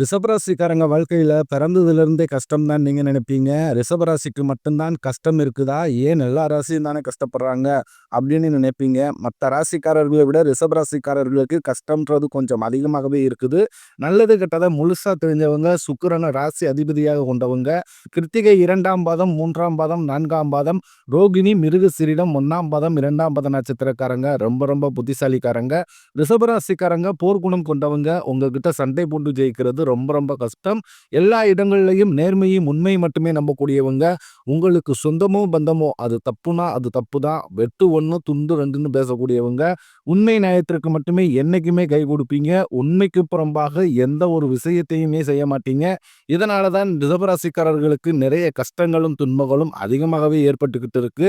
ரிஷபராசிக்காரங்க வாழ்க்கையில் பிறந்ததிலிருந்தே கஷ்டம் தான் நீங்கள் நினைப்பீங்க. ரிஷபராசிக்கு மட்டும்தான் கஷ்டம் இருக்குதா? ஏன் எல்லா ராசியும் தானே கஷ்டப்படுறாங்க அப்படின்னு நினைப்பீங்க. மற்ற ராசிக்காரர்களை விட ரிஷபராசிக்காரர்களுக்கு கஷ்டம்ன்றது கொஞ்சம் அதிகமாகவே இருக்குது. நல்லது கெட்டதை முழுசாக தெரிஞ்சவங்க சுக்கிரன ராசி அதிபதியாக கொண்டவங்க. கிருத்திகை இரண்டாம் பாதம், மூன்றாம் பாதம், நான்காம் பாதம், ரோகிணி, மிருகசீரிடம் ஒன்றாம் பாதம், இரண்டாம் பாத நட்சத்திரக்காரங்க ரொம்ப ரொம்ப புத்திசாலிக்காரங்க. ரிஷபராசிக்காரங்க போர்க்குணம் கொண்டவங்க. உங்ககிட்ட சண்டை போட்டு ஜெயிக்கிறது ரொம்ப ரொம்ப கஷ்டம். எல்லா இடங்கள்லையும் நேர்மையும், உண்மை மட்டுமே நம்பக்கூடியவங்க. உங்களுக்கு சொந்தமோ, பந்தமோ அது தப்புனா அது தப்பு தான். வெட்டு ஒன்று துண்டு ரெண்டுன்னு பேசக்கூடியவங்க. உண்மை நியாயத்திற்கு மட்டுமே என்றைக்குமே கை கொடுப்பீங்க. உண்மைக்கு புறம்பாக எந்த ஒரு விஷயத்தையுமே செய்ய மாட்டீங்க. இதனால தான் ரிசபராசிக்காரர்களுக்கு நிறைய கஷ்டங்களும், துன்பங்களும் அதிகமாகவே ஏற்பட்டுக்கிட்டு இருக்கு.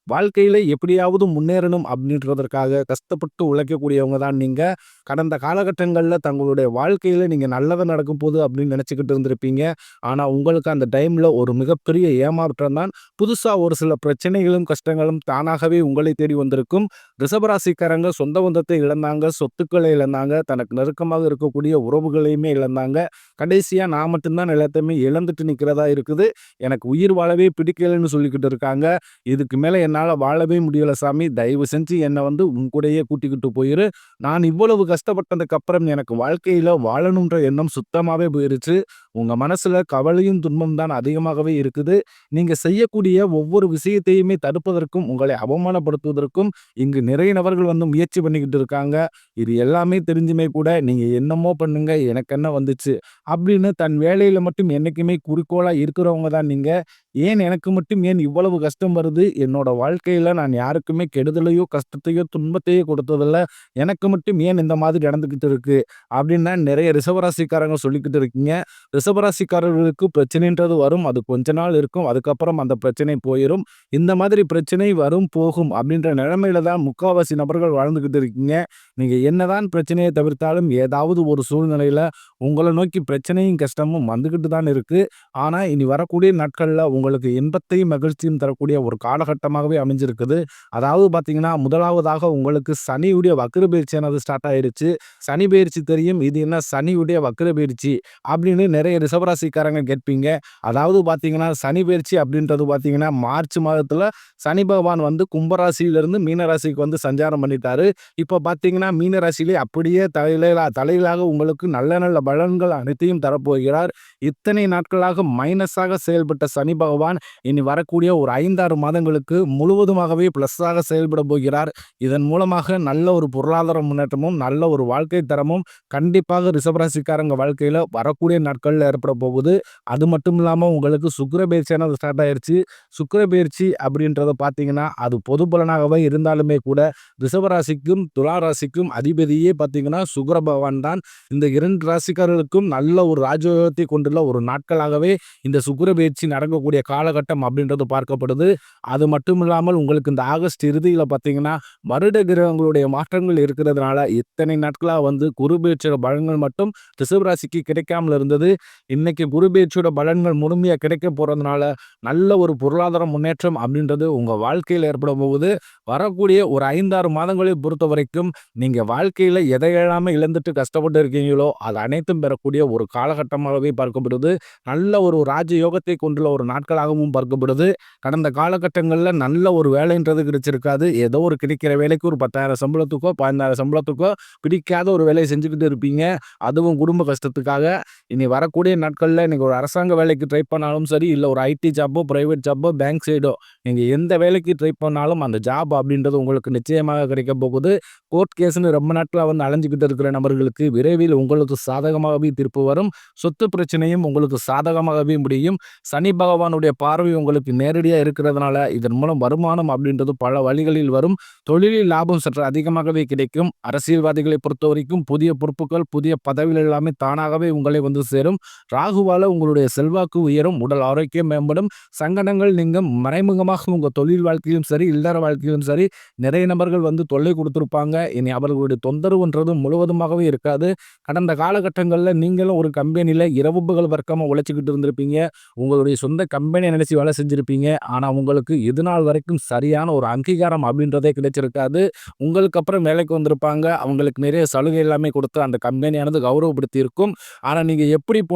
வாழ்க்கையில எப்படியாவது முன்னேறணும் அப்படின்றதற்காக கஷ்டப்பட்டு உழைக்கக்கூடியவங்க தான் நீங்க. கடந்த காலகட்டங்களில் தங்களுடைய வாழ்க்கையில நீங்க நல்லதை நடக்கும் போது அப்படின்னு நினைச்சுக்கிட்டு இருந்திருப்பீங்க. ஆனா உங்களுக்கு அந்த டைம்ல ஒரு மிகப்பெரிய ஏமாற்றம் தான். புதுசா ஒரு சில பிரச்சனைகளும், கஷ்டங்களும் தானாகவே உங்களை தேடி வந்திருக்கும். ரிசபராசிக்காரங்க சொந்த பந்தத்தை இழந்தாங்க, சொத்துக்களை இழந்தாங்க, தனக்கு நெருக்கமாக இருக்கக்கூடிய உறவுகளையுமே இழந்தாங்க. கடைசியா நான் மட்டும்தான் எல்லாத்தையுமே இழந்துட்டு நிற்கிறதா இருக்குது. எனக்கு உயிர் வாழவே பிடிக்கலைன்னு சொல்லிக்கிட்டு இருக்காங்க. இதுக்கு மேலே என்னால் வாழவே முடியலை சாமி. தயவு செஞ்சு என்னை வந்து உன் கூடயே கூட்டிக்கிட்டு போயிரு. நான் இவ்வளவு கஷ்டப்பட்டதுக்கப்புறம் எனக்கு வாழ்க்கையில் வாழணுன்ற எண்ணம் சுத்தமாகவே போயிருச்சு. உங்கள் மனசில் கவலையும், துன்பம் தான் அதிகமாகவே இருக்குது. நீங்கள் செய்யக்கூடிய ஒவ்வொரு விஷயத்தையுமே தடுப்பதற்கும், உங்களை அவமானப்படுத்துவதற்கும் இங்கு நிறைய நபர்கள் வந்து முயற்சி பண்ணிக்கிட்டு இருக்காங்க. இது எல்லாமே தெரிஞ்சுமே கூட நீங்கள் என்னமோ பண்ணுங்க எனக்கு என்ன வந்துச்சு அப்படின்னு தன் வேலையில் மட்டும் என்றைக்குமே குறிக்கோளாக இருக்கிறவங்க தான் நீங்கள் ஏன் எனக்கு மட்டும் ஏன் இவ்வளவு கஷ்டம் வருது? என்னோட வாழ்க்கையில் நான் யாருக்குமே கெடுதலையோ, கஷ்டத்தையோ, துன்பத்தையோ கொடுத்ததில்ல. எனக்கு மட்டும் ஏன் இந்த மாதிரி நடந்துக்கிட்டு இருக்கு? அப்படின்னு நிறைய ரிசவராசிக்காரங்க சொல்லிக்கிட்டு இருக்கீங்க. ரிஷபராசிக்காரர்களுக்கு பிரச்சனைன்றது வரும். அது கொஞ்ச நாள் இருக்கும். அதுக்கப்புறம் அந்த பிரச்சனை போயிரும். இந்த மாதிரி பிரச்சனை வரும், போகும் அப்படின்ற நிலைமையில தான் முக்காவாசி நபர்கள் வாழ்ந்துக்கிட்டு இருக்கீங்க. நீங்க என்னதான் பிரச்சனையை தவிர்த்தாலும் ஏதாவது ஒரு சூழ்நிலையில உங்களை நோக்கி பிரச்சனையும், கஷ்டமும் வந்துக்கிட்டு தான் இருக்கு. ஆனா இனி வரக்கூடிய நாட்கள்ல உங்களுக்கு இன்பத்தையும், மகிழ்ச்சியும் தரக்கூடிய ஒரு காலகட்டமாகவே அமைஞ்சிருக்குது. அதாவது பார்த்தீங்கன்னா, முதலாவதாக உங்களுக்கு சனியுடைய வக்ர பயிற்சியானது ஸ்டார்ட் ஆயிருச்சு. சனி பயிற்சி தெரியும். இது என்ன சனியுடைய வக்கிர பயிற்சி அப்படின்னு நிறைய ரிஷபராசிக்காரங்க கேட்பீங்க. அதாவது பார்த்தீங்கன்னா, சனி பயிற்சி அப்படின்றது பார்த்தீங்கன்னா, மார்ச் மாதத்தில் சனி பகவான் வந்து கும்பராசியிலிருந்து மீனராசிக்கு வந்து சஞ்சாரம் பண்ணிட்டாரு. இப்போ பார்த்தீங்கன்னா, மீனராசியிலே அப்படியே தலையிலா தலையிலாக உங்களுக்கு நல்ல நல்ல பலன்கள் அனைத்தையும் தரப்போகிறார். இத்தனை நாட்களாக மைனஸாக செயல்பட்ட சனி பகவான் இனி வரக்கூடிய ஒரு 5, 6 மாதங்களுக்கு முழுவதுமாகவே ப்ளஸ்ஸாக செயல்பட போகிறார். இதன் மூலமாக நல்ல ஒரு பொருளாதார முன்னேற்றமும், நல்ல ஒரு வாழ்க்கை தரமும் கண்டிப்பாக ரிசவராசிக்காரங்க வாழ்க்கையில் வரக்கூடிய நாட்கள்ல ஏற்பட போகுது. அது மட்டும் இல்லாமல் உங்களுக்கு சுக்கிர அது ஸ்டார்ட் ஆயிடுச்சு சுக்கிர பயிற்சி அப்படின்றத பார்த்தீங்கன்னா, அது பொது பலனாகவே இருந்தாலுமே கூட ரிஷபராசிக்கும், துலா ராசிக்கும் அதிபதியே பார்த்தீங்கன்னா சுக்கர பகவான் தான். இந்த இரண்டு ராசிக்காரர்களுக்கும் நல்ல ஒரு ராஜயோகத்தை கொண்டுள்ள ஒரு நாட்களாகவே இந்த சுக்கிர பயிற்சி நடக்கக்கூடிய காலகட்டம் அப்படின்றது பார்க்கப்படுது. அது மட்டும் இல்லாமல் உங்களுக்கு இந்த ஆகஸ்ட் இறுதியில் பார்த்தீங்கன்னா, வருட கிரகங்களுடைய மாற்றங்கள் இருக்கிறதுனால இத்தனை நாட்களாக வந்து குரு பயிற்சியோட பலன்கள் மட்டும் ரிஷபராசிக்கு கிடைக்காமல் இருந்தது. இன்னைக்கு குரு பலன்கள் முழுமையாக கிடைக்க போகிறதுனால நல்ல ஒரு பொருளாதார முன்னேற்றம் அப்படின்றது உங்கள் வாழ்க்கையில் ஏற்படும் போகுது. வரக்கூடிய ஒரு ஐந்தாறு மாதங்களை பொறுத்த வரைக்கும் நீங்கள் வாழ்க்கையில் எதை எழாமல் இழந்துட்டு கஷ்டப்பட்டு இருக்கீங்களோ, அது அனைத்தும் பெறக்கூடிய ஒரு காலகட்டமாகவே பார்க்கப்படுது. நல்ல ஒரு ராஜயோகத்தை கொண்டுள்ள ஒரு நாட்களாகவும் பார்க்கப்படுது கடந்த காலகட்டங்களில் நல்ல ஒரு வேலைன்றது கிடைச்சிருக்காது ஏதோ ஒரு கிடைக்கிற வேலைக்கு ஒரு பத்தாயிரம் சம்பளத்துக்கோ பதினாயிரம் சம்பளத்துக்கோ பிடிக்காத ஒரு வேலையை செஞ்சுக்கிட்டு இருப்பீங்க அதுவும் குடும்ப கஷ்டத்துக்காக இனி வரக்கூடிய நாட்களில் நீங்கள் ஒரு அரசாங்க வேலைக்கு ட்ரை பண்ணாலும் சரி இல்லை ஒரு ஐடி ஜாப்போ ப்ரைவேட் ஜாப்போ பேங்க் சைடோ நீங்கள் எந்த வேலைக்கு ட்ரை பண்ணாலும் அந்த ஜாப் அப்படின்றது உங்களுக்கு நிச்சயமாக கிடைக்க போகுது. கோர்ட் கேஸ்னு ரொம்ப நாட்களாக வந்து அலைஞ்சிக்கிட்டு இருக்கிற நபர்களுக்கு விரைவில் உங்களுக்கு சாதகமாகவே தீர்ப்பு வரும். சொத்து பிரச்சனையும் உங்களுக்கு சாதகமாகவே முடியும். சனி பகவானுடைய பார்வை உங்களுக்கு நேரடியாக இருக்கிறதுனால இதன் மூலம் வருமானம் அப்படின்றது பல வழிகளில் வரும். தொழிலில் லாபம் சற்று அதிகமாகவே கிடைக்கும். அரசியல்வாதிகளை பொறுத்த வரைக்கும் புதிய பொறுப்புகள் புதிய பதவிகள் எல்லாமே தானாகவே உங்களை வந்து சேரும். ராகுவால உங்களுடைய செல்வாக்கு உயரும் உடல் ஆரோக்கியம் மேம்படும் சங்கடங்கள் நீங்கள் மறைமுகமாக உங்கள் தொழில் வாழ்க்கையிலும் சரி இல்லற வாழ்க்கையிலும் சரி நிறைய நபர்கள் வந்து தொல்லை கொடுத்துருப்பாங்க. இனி அவர்களுடைய தொந்தரவுன்றது முழுவதுமாகவே இருக்காது. கடந்த காலகட்டங்களில் நீங்களும் ஒரு கம்பெனியில் இரவு பகல் வர்க்கமாக உழைச்சிக்கிட்டு இருந்திருப்பீங்க. உங்களுடைய சொந்த கம்பெனியை நினைச்சு வேலை செஞ்சுருப்பீங்க. ஆனால் உங்களுக்கு இது நாள் வரைக்கும் சரியான ஒரு அங்கீகாரம் அப்படின்றதே கிடைச்சிருக்காது. உங்களுக்கு அப்புறம் வேலைக்கு வந்திருப்பாங்க. அவங்களுக்கு நிறைய சலுகை எல்லாமே கொடுத்து அந்த கம்பெனியானது கௌரவப்படுத்தி இருக்கும் ஆனால் நீங்கள் எப்படி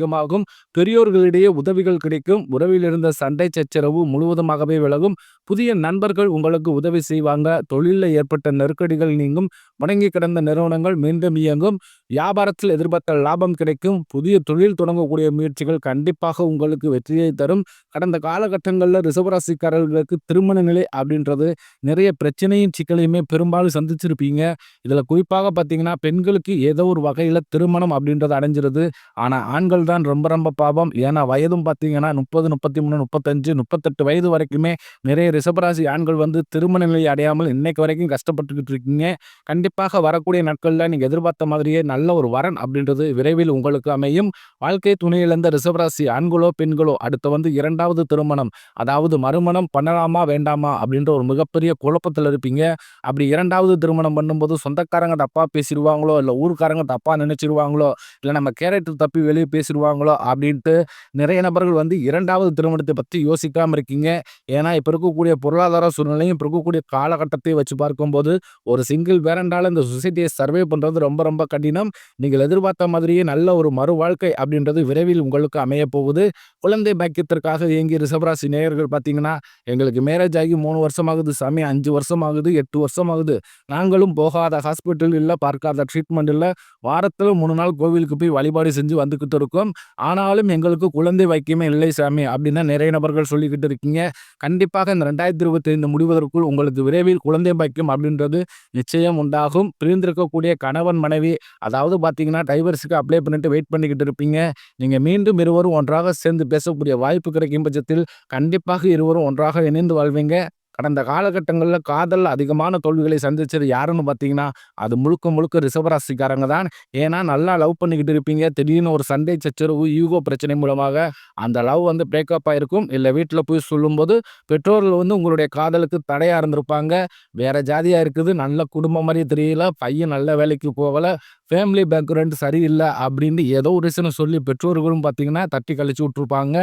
அதிகமாகும். பெரியோர்களிடையே உதவிகள் கிடைக்கும். உறவில் இருந்த சண்டை சச்சரவு முழுவதுமாகவே விலகும். புதிய நண்பர்கள் உங்களுக்கு உதவி செய்வாங்க. தொழிலில் ஏற்பட்ட நெருக்கடிகள் நீங்கும். முடங்கி கிடந்த நிறுவனங்கள் மீண்டும் இயங்கும். வியாபாரத்தில் எதிர்பார்த்த லாபம் கிடைக்கும். புதிய தொழில் தொடங்கக்கூடிய முயற்சிகள் கண்டிப்பாக உங்களுக்கு வெற்றியை தரும். கடந்த காலகட்டங்களில் ரிசவராசிக்காரர்களுக்கு திருமண நிலை அப்படின்றது நிறைய பிரச்சனையும் சிக்கலையுமே பெரும்பாலும் சந்திச்சிருப்பீங்க. இதில் குறிப்பாக பார்த்தீங்கன்னா பெண்களுக்கு ஏதோ ஒரு வகையில் திருமணம் அப்படின்றது அடைஞ்சிருது. ஆனால் ஆண்கள் தான் ரொம்ப ரொம்ப பாவம் ஏன்னா வயதும் பார்த்தீங்கன்னா முப்பது முப்பத்தி மூணு முப்பத்தஞ்சு முப்பத்தெட்டு வயது வரைக்குமே நிறைய ரிசபராசி ஆண்கள் வந்து திருமண நிலை அடையாமல் இன்னைக்கு வரைக்கும் கஷ்டப்பட்டுக்கிட்டு இருக்கீங்க. கண்டிப்பாக வரக்கூடிய நாட்களில் நீங்கள் எதிர்பார்த்த மாதிரியே நல்ல ஒரு வரன் அப்படின்றது விரைவில் உங்களுக்கு அமையும். வாழ்க்கை துணையிழந்த ரிசபராசி ஆண்களோ பெண்களோ அடுத்து வந்து இரண்டாவது திருமணம் அதாவது மறுமணம் பண்ணலாமா வேண்டாமா அப்படின்ற ஒரு மிகப்பெரிய குழப்பத்தில் இருப்பீங்க. அப்படி இரண்டாவது திருமணம் பண்ணும்போது சொந்தக்காரங்க தப்பாக பேசிடுவாங்களோ இல்லை ஊருக்காரங்க தப்பாக நினைச்சிருவாங்களோ இல்லை நம்ம கேரக்டர் தப்பி வெளியே பேசி பேசிடுவாங்களோ அப்படின்ட்டு நிறைய நபர்கள் வந்து இரண்டாவது திருமணத்தை பற்றி யோசிக்காமல் இருக்கீங்க. ஏன்னா இப்போ இருக்கக்கூடிய பொருளாதார சூழ்நிலையும் இப்போ இருக்கக்கூடிய காலகட்டத்தை வச்சு பார்க்கும்போது ஒரு சிங்கிள் பேரண்டால் இந்த சொசைட்டியை சர்வே பண்ணுறது ரொம்ப ரொம்ப கடினம். நீங்கள் எதிர்பார்த்த மாதிரியே நல்ல ஒரு மறு வாழ்க்கை அப்படின்றது விரைவில் உங்களுக்கு அமைய போகுது. குழந்தை பாக்கியத்திற்காக இயங்கிய ரிஷபராசி நேயர்கள் பார்த்தீங்கன்னா எங்களுக்கு மேரேஜ் ஆகி மூணு வருஷம் ஆகுது சாமி அஞ்சு வருஷம் ஆகுது எட்டு வருஷம் ஆகுது நாங்களும் போகாத ஹாஸ்பிட்டல் இல்லை பார்க்காத ட்ரீட்மெண்ட் இல்லை. வாரத்தில் மூணு நாள் கோவிலுக்கு போய் வழிபாடு செஞ்சு வந்துக்கிட்டு இருக்கோம். ஆனாலும் எங்களுக்கு குழந்தை வைக்கியமே இல்லை சாமி அப்படின்னு நிறைய நபர்கள் சொல்லிக்கிட்டு இருக்கீங்க. கண்டிப்பாக இந்த ரெண்டாயிரத்தி இருபத்தி ஐந்து முடிவதற்குள் உங்களுக்கு விரைவில் குழந்தை பாக்கியம் அப்படின்றது நிச்சயம் உண்டாகும். பிரிந்திருக்கக்கூடிய கணவன் மனைவி அதாவது பார்த்தீங்கன்னா டைவர்ஸுக்கு அப்ளை பண்ணிட்டு வெயிட் பண்ணிக்கிட்டு இருப்பீங்க. நீங்கள் மீண்டும் இருவரும் ஒன்றாக சேர்ந்து பேசக்கூடிய வாய்ப்பு கிடைக்கும் பட்சத்தில் கண்டிப்பாக இருவரும் ஒன்றாக இணைந்து வாழ்வீங்க. கடந்த காலகட்டங்களில் காதல் அதிகமான தோல்விகளை சந்திச்சது யாருன்னு பார்த்தீங்கன்னா அது முழுக்க முழுக்க ரிசவராசிக்காரங்க தான். ஏன்னா நல்லா லவ் பண்ணிக்கிட்டு இருப்பீங்க. திடீர்னு ஒரு சண்டை சச்சரவு யூகோ பிரச்சனை மூலமாக அந்த லவ் வந்து பிரேக்கப் ஆயிருக்கும். இல்லை வீட்டில் போய் சொல்லும்போது பெற்றோர்கள் வந்து உங்களுடைய காதலுக்கு தடையாக இருந்திருப்பாங்க. வேற ஜாதியாக இருக்குது. நல்ல குடும்பம் மாதிரி தெரியல. பையன் நல்ல வேலைக்கு போகலை. ஃபேமிலி பேக்ரவுண்ட் சரியில்லை அப்படின்னு ஏதோ ஒரு ரீசனை சொல்லி பெற்றோர்களும் பார்த்தீங்கன்னா தட்டி கழிச்சு விட்ருப்பாங்க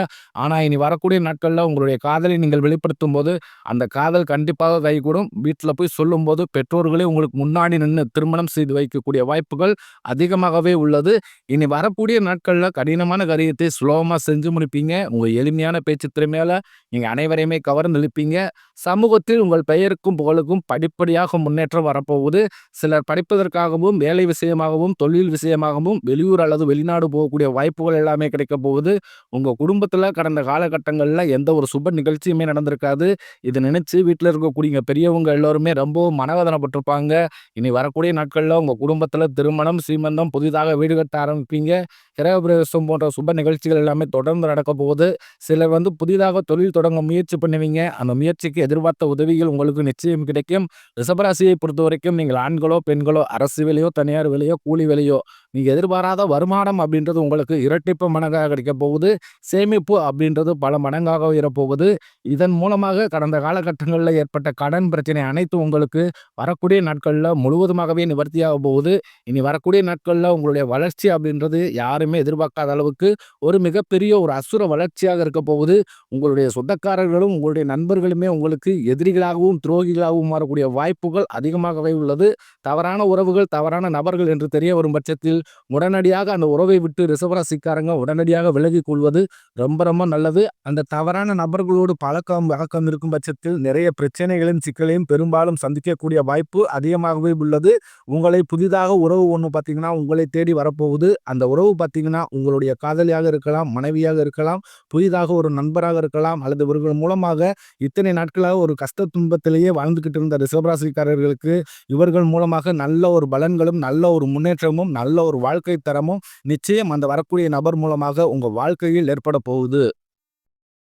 ஆனால் இனி வரக்கூடிய நாட்களில் உங்களுடைய காதலை நீங்கள் வெளிப்படுத்தும் போது அந்த காதல் கண்டிப்பாக கைகூடும். வீட்டில் போய் சொல்லும்போது பெற்றோர்களே உங்களுக்கு முன்னாடி நின்று திருமணம் செய்து வைக்கக்கூடிய வாய்ப்புகள் அதிகமாகவே உள்ளது. இனி வரக்கூடிய நாட்களில் கடினமான காரியத்தை சுலபமாக செஞ்சு முடிப்பீங்க. உங்கள் எளிமையான பேச்சு திறமையால் நீங்கள் அனைவரையுமே கவர்ந்து இழுப்பீங்க. சமூகத்தில் உங்கள் பெயருக்கும் புகழுக்கும் படிப்படியாக முன்னேற்றம் வரப்போகுது. சிலர் படிப்பதற்காகவும் வேலை விஷயமாகவும் விஷயமாகவும் தொழில் விஷயமாகவும் வெளியூர் அல்லது வெளிநாடு போகக்கூடிய வாய்ப்புகள் எல்லாமே கிடைக்க போகுது. உங்கள் குடும்பத்தில் கடந்த காலகட்டங்களில் எந்த ஒரு சுப நிகழ்ச்சியுமே நடந்திருக்காது. இதை நினச்சி வீட்டில் இருக்கக்கூடிய பெரியவங்க எல்லோருமே ரொம்பவும் மனவேதனைப்பட்டிருப்பாங்க. இனி வரக்கூடிய நாட்களில் உங்கள் குடும்பத்தில் திருமணம் சீமந்தம் புதிதாக வீடு கட்ட ஆரம்பிப்பீங்க. கிரகப்பிரவேசம் போன்ற சுப நிகழ்ச்சிகள் எல்லாமே தொடர்ந்து நடக்க போகுது. சிலர் வந்து புதிதாக தொழில் தொடங்க முயற்சி பண்ணுவீங்க. அந்த முயற்சிக்கு எதிர்பார்த்த உதவிகள் உங்களுக்கு நிச்சயம் கிடைக்கும். ரிசபராசியை பொறுத்த வரைக்கும் நீங்கள் ஆண்களோ பெண்களோ அரசு வேலையோ தனியார் வேலையோ கூலி வேலையோ நீங்கள் எதிர்பாராத வருமானம் அப்படின்றது உங்களுக்கு இரட்டிப்பு மடங்காக கிடைக்கப் போகுது. சேமிப்பு அப்படின்றது பல மடங்காக உயரப்போகுது. இதன் மூலமாக கடந்த காலகட்டங்களில் ஏற்பட்ட கடன் பிரச்சனை அனைத்தும் உங்களுக்கு வரக்கூடிய நாட்களில் முழுவதுமாகவே நிவர்த்தியாக போகுது. இனி வரக்கூடிய நாட்களில் உங்களுடைய வளர்ச்சி அப்படின்றது யாருமே எதிர்பார்க்காத அளவுக்கு ஒரு மிகப்பெரிய ஒரு அசுர வளர்ச்சியாக இருக்க போகுது. உங்களுடைய சொந்தக்காரர்களும், உங்களுடைய நண்பர்களுமே உங்களுக்கு எதிரிகளாகவும், துரோகிகளாகவும் மாறக்கூடிய வாய்ப்புகள் அதிகமாகவே உள்ளது. தவறான உறவுகள், தவறான நபர்கள் என்று தெரிய வரும் பட்சத்தில் உடனடியாக அந்த உறவை விட்டு ரிசவராசிக்காரங்க உடனடியாக விலகி கொள்வது ரொம்ப ரொம்ப நல்லது. அந்த தவறான நபர்களோடு பழக்கம் வழக்கம் இருக்கும் பட்சத்தில் நிறைய பிரச்சனைகளையும், சிக்கலையும் பெரும்பாலும் சந்திக்கக்கூடிய வாய்ப்பு அதிகமாகவே உள்ளது. உங்களை புதிதாக உறவு ஒன்று பார்த்தீங்கன்னா, உங்களை தேடி வரப்போகுது. அந்த உறவு பார்த்தீங்கன்னா, உங்களுடைய காதலியாக இருக்கலாம், மனைவியாக இருக்கலாம், புதிதாக ஒரு நண்பராக இருக்கலாம் அல்லது இவர்கள் மூலமாக இத்தனை நாட்களாக ஒரு கஷ்ட துன்பத்திலேயே வாழ்ந்துகிட்டு இருந்த ரிசவராசிக்காரர்களுக்கு இவர்கள் மூலமாக நல்ல ஒரு பலன்களும், நல்ல ஒரு முன்னேற்றமும், நல்ல ஒரு வாழ்க்கை தரமும் நிச்சயம் அந்த வரக்கூடிய நபர் மூலமாக உங்கள் வாழ்க்கையில் ஏற்பட போகுது.